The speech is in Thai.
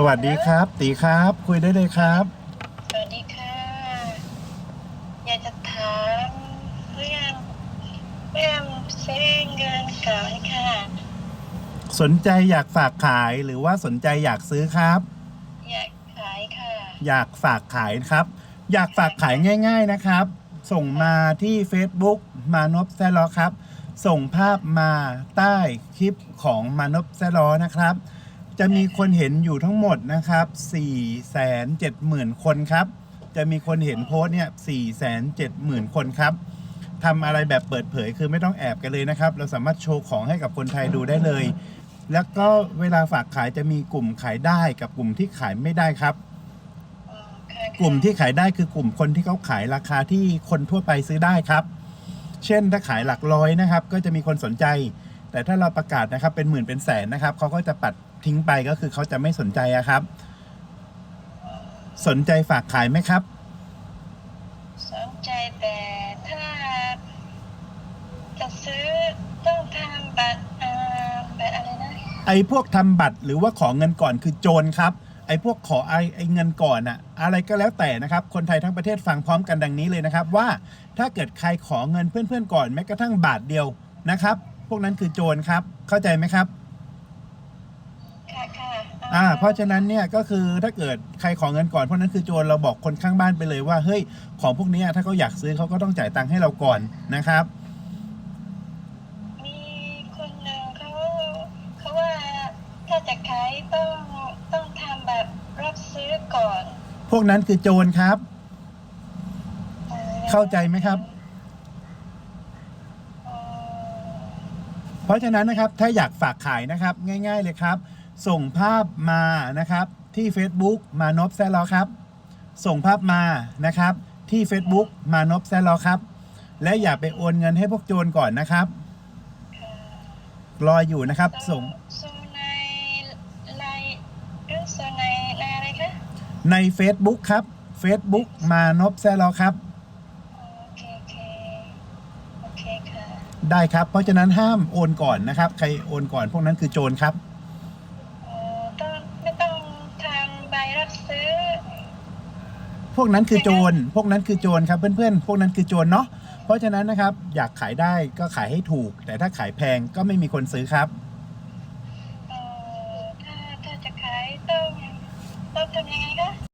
สวัสดีครับ ตีครับ คุยได้เลยครับ สวัสดีค่ะ อยากจะถามเรื่องเรื่องซื้อเงินก่อนค่ะ สนใจอยากฝากขายหรือว่าสนใจอยากซื้อครับ อยากขายค่ะ อยากฝากขายครับ อยากฝากขายง่าย ๆนะครับ ส่งมาที่ Facebook มานพแซลอครับ ส่งภาพมาใต้คลิปของมานพแซลอนะครับ จะมีคนเห็นอยู่ทั้งหมดนะครับ 4 7 0 0 0 0 คนครับ จะมีคนเห็นโพสต์เนี่ย 4 7 0 0 0 0 คนครับทำอะไรแบบเปิดเผยคือไม่ต้องแอบกันเลยนะครับ เราสามารถโชว์ของให้กับคนไทยดูได้เลย แล้วก็เวลาฝากขายจะมีกลุ่มขายได้กับกลุ่มที่ขายไม่ได้ครับ กลุ่มที่ขายได้คือกลุ่มคนที่เขาขายราคาที่คนทั่วไปซื้อได้ครับ เช่นถ้าขายหลักร้อยนะครับ ก็จะมีคนสนใจ แต่ถ้าเราประกาศนะครับเป็นหมื่นเป็นแสนนะครับเขาก็จะปัดทิ้งไปก็คือเขาจะไม่สนใจอะครับ สนใจฝากขายไหมครับ สนใจแต่ถ้าจะซื้อต้องทำบัตรเอ่อบัตรอะไรนะไอ้พวกทำบัตรหรือว่าขอเงินก่อนคือโจรครับ ไอ้พวกขอไอ้ไอ้เงินก่อนอะอะไรก็แล้วแต่นะครับ คนไทยทั้งประเทศฟังพร้อมกันดังนี้เลยนะครับ ว่าถ้าเกิดใครขอเงินเพื่อนๆก่อนแม้กระทั่งบาทเดียวนะครับ พวกนั้นคือโจรครับ เข้าใจไหมครับ ค่ะค่ะอ่า เพราะฉะนั้นเนี่ยก็คือถ้าเกิดใครขอเงินก่อนพวกนั้นคือโจรเราบอกคนข้างบ้านไปเลยว่าเฮ้ยของพวกเนี้ยถ้าเขาอยากซื้อเขาก็ต้องจ่ายตังค์ให้เราก่อนนะครับ มีคนหนึ่งเขาเขาว่าถ้าจะขายต้องต้องทำแบบรับซื้อก่อนพวกนั้นคือโจรครับ อ่อเข้าใจไหมครับ อ๋อ เพราะฉะนั้นนะครับถ้าอยากฝากขายนะครับง่ายๆเลยครับ ส่งภาพมานะครับที่ Facebook มานพแซลอครับ ส่งภาพมานะครับที่ Facebook มานพแซลอครับ และอย่าไปโอนเงินให้พวกโจรก่อนนะครับรออยู่นะครับส่งส่งในไลน์หรือส่งในในอะไรคะใน Facebook ครับ Facebook มานพแซลอครับ ได้ครับ เพราะฉะนั้นห้ามโอนก่อนนะครับ ใครโอนก่อนพวกนั้นคือโจรครับต้องไม่ต้องทางใบรับซื้อ พวกนั้นคือโจร พวกนั้นคือโจรครับเพื่อนๆ พวกนั้นคือโจรเนาะ เพราะฉะนั้นนะครับ อยากขายได้ก็ขายให้ถูก แต่ถ้าขายแพงก็ไม่มีคนซื้อครับถ้าถ้าจะขายต้องต้องทำยังไงคะ